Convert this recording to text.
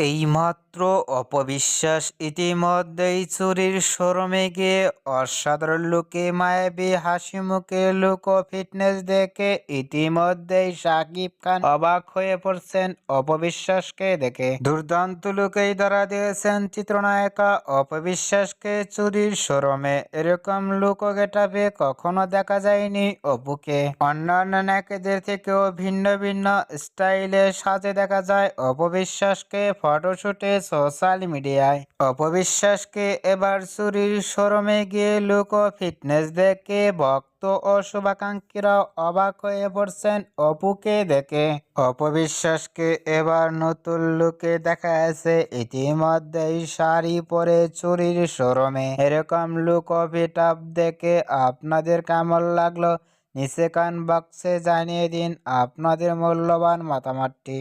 এইমাত্র অপবিশ্বাস ইতিমধ্যেই চুরির শোরুমে গিয়ে অসাধারণ লোকে মায়াবী হাসি মুখে লুক ফিটনেস দেখে ইতিমধ্যেই শাকিব খান অবাক হয়ে পড়ছেন অপবিশ্বাসকে দেখে। দুর্দান্ত লুকেই ধরা দিয়েছেন চিত্রনায়িকা অপবিশ্বাসকে চুরির শোরুমে। এরকম লুক ও গেটাপে কখনো দেখা যায়নি অপুকে। অন্যান্য নায়কদের থেকেও ভিন্ন ভিন্ন স্টাইলে সাজে দেখা যায় অপবিশ্বাসকে। ফটোশুটে সোশ্যাল মিডিয়ায় অপবিশ্বাসকে এবার চুরির শোরুমে গিয়ে লুক ফিটনেস দেখে ভক্ত ও শুভাকাঙ্ক্ষীরাও অবাক হয়ে পড়ছেন অপুকে দেখে। অপবিশ্বাসকে এবার নতুন লুকে দেখা গেছে। ইতিমধ্যেই শাড়ি পরে চুরির শোরুমে এরকম লুক ফিট দেখে আপনাদের কেমন লাগল? নিচে কান বক্সে জানিয়ে দিন আপনাদের মূল্যবান মতামতটি।